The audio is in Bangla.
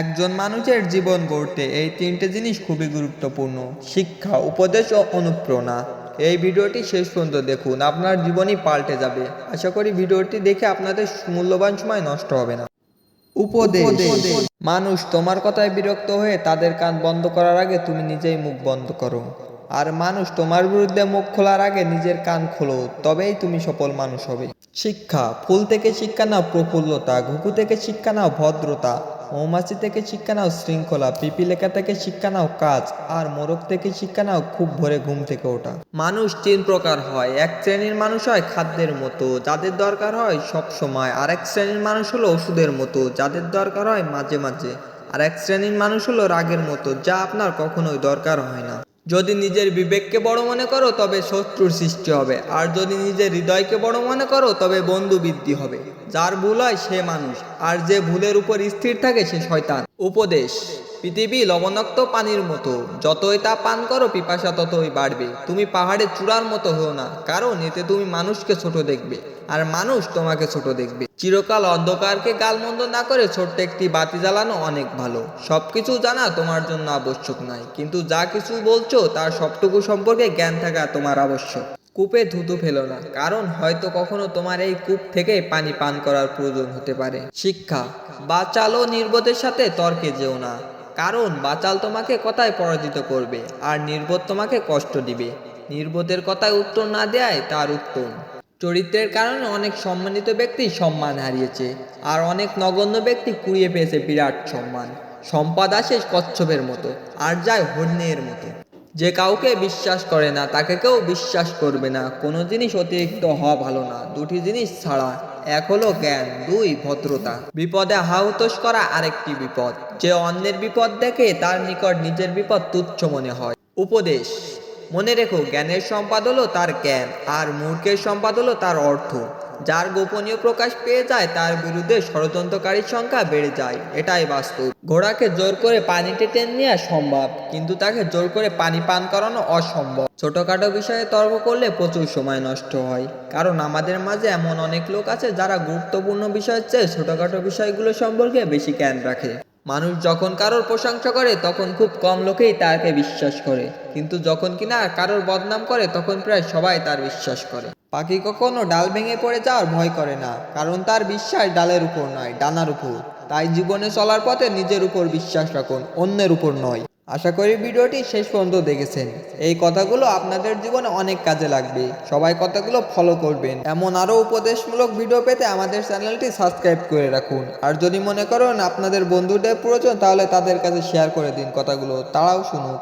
একজন মানুষের জীবন গড়তে এই তিনটে জিনিস খুবই গুরুত্বপূর্ণ, শিক্ষা, উপদেশ ও অনুপ্রেরণা। এই ভিডিওটি শেষ পর্যন্ত দেখুন, আপনার জীবনই পাল্টে যাবে। আশা করি ভিডিওটি দেখে আপনাদের মূল্যবান সময় নষ্ট হবে না। উপদেশ। মানুষ তোমার কথায় বিরক্ত হয়ে তাদের কান বন্ধ করার আগে তুমি নিজেই মুখ বন্ধ করো। আর মানুষ তোমার বিরুদ্ধে মুখ খোলার আগে নিজের কান খোলো, তবেই তুমি সফল মানুষ হবে। শিক্ষা, ফুল থেকে শিক্ষা নাও প্রফুল্লতা, ঘুঘু থেকে শিক্ষা নাও ভদ্রতা, মৌমাছি থেকে শিক্ষা নাও শৃঙ্খলা পিপিলেখা থেকে শিক্ষা নাও কাজ, আর মোরগ থেকে শিক্ষা নাও খুব ভোরে ঘুম থেকে ওঠা। মানুষ তিন প্রকার হয়, এক শ্রেণির মানুষ হয় খাদ্যের মতো, যাদের দরকার হয় সব সময়, আর এক শ্রেণির মানুষ হলো ওষুধের মতো, যাদের দরকার হয় মাঝে মাঝে, আর এক শ্রেণির মানুষ হলো রাগের মতো, যা আপনার কখনোই দরকার হয় না। যদি নিজের বিবেককে বড় মনে করো, তবে শত্রুর সৃষ্টি হবে। আর যদি নিজের হৃদয়কে বড় মনে করো, তবে বন্ধু বৃদ্ধি হবে। যার ভুল হয়, সে মানুষ। আর যে ভুলের উপর স্থির থাকে, সে শয়তান। উপদেশ। পৃথিবী লবণাক্ত পানির মতো। যতই তা পান করো, পিপাসা ততই বাড়বে। তুমি পাহাড়ের চূড়ার মতো হও না, কারণ এতে তুমি মানুষকে ছোট দেখবে, আর মানুষ তোমাকে ছোট দেখবে। চিরকাল অন্ধকারকে গালমন্দ না করে ছোট্ট একটি বাতি জ্বালানো অনেক ভালো। সবকিছু জানা তোমার জন্য আবশ্যক নয় কিন্তু যা কিছু বলছো, তার সবটুকু সম্পর্কে জ্ঞান থাকা তোমার আবশ্যক। কূপে ধুতু ফেলো না, কারণ হয়তো কখনো তোমার এই কূপ থেকে পানি পান করার প্রয়োজন হতে পারে। শিক্ষা, বাচাল নির্বোধের সাথে তর্কে যেও না। কারণ বাচাল তোমাকে কথায় পরাজিত করবে, আর নির্বোধ তোমাকে কষ্ট দিবে। নির্বোধের কথায় উত্তর না দেয় তার উত্তম। চরিত্রের কারণে অনেক সম্মানিত ব্যক্তি সম্মান হারিয়েছে, আর অনেক নগণ্য ব্যক্তি কুড়িয়ে পেয়েছে বিরাট সম্মান। সম্পাদ আসে কচ্ছপের মতো, আর যায় হর্ণের মতো। যে কাউকে বিশ্বাস করে না, তাকে কেউ বিশ্বাস করবে না। কোনো জিনিস অতিরিক্ত হওয়া ভালো না। দুটি জিনিস ছাড়া এক হলো জ্ঞান, দুই ভদ্রতা। বিপদে হাহুতোষ করা আরেকটি বিপদ। যে অন্যের বিপদ দেখে তার নিকট নিজের বিপদ তুচ্ছ মনে হয়। উপদেশ, মনে রেখো, জ্ঞানের সম্পাদ হলো তার জ্ঞান, আর মূর্খের সম্পাদ হলো তার অর্থ। যার গোপনীয় প্রকাশ পেয়ে যায়, তার বিরুদ্ধে ষড়যন্ত্রকারীর সংখ্যা বেড়ে যায়। এটাই বাস্তব। ঘোড়াকে জোর করে পানিতে টেনে নেওয়া সম্ভব, কিন্তু তাকে জোর করে পানি পান করানো অসম্ভব। ছোটখাটো বিষয়ে তর্ক করলে প্রচুর সময় নষ্ট হয়। কারণ আমাদের মাঝে এমন অনেক লোক আছে যারা গুরুত্বপূর্ণ বিষয়ের চেয়ে ছোটখাটো বিষয়গুলো সম্পর্কে বেশি জ্ঞান রাখে। মানুষ যখন কারোর প্রশংসা করে, তখন খুব কম লোকেই তাকে বিশ্বাস করে। কিন্তু যখন কিনা কারোর বদনাম করে, তখন প্রায় সবাই তার বিশ্বাস করে। পাখি কখনো ডাল ভেঙে পড়ে যাওয়ার ভয় করে না, কারণ তার বিশ্বাস ডালের উপর নয়, ডানার উপর। তাই জীবনে চলার পথে নিজের উপর বিশ্বাস রাখুন, অন্যের উপর নয়। আশা করি ভিডিওটি শেষ পর্যন্ত দেখেছেন। এই কথাগুলো আপনাদের জীবনে অনেক কাজে লাগবে। সবাই কথাগুলো ফলো করবেন। এমন আরও উপদেশমূলক ভিডিও পেতে আমাদের চ্যানেলটি সাবস্ক্রাইব করে রাখুন। আর যদি মনে করেন আপনাদের বন্ধুদের প্রয়োজন, তাহলে তাদের কাছে শেয়ার করে দিন কথাগুলো। তারাও শুনুক।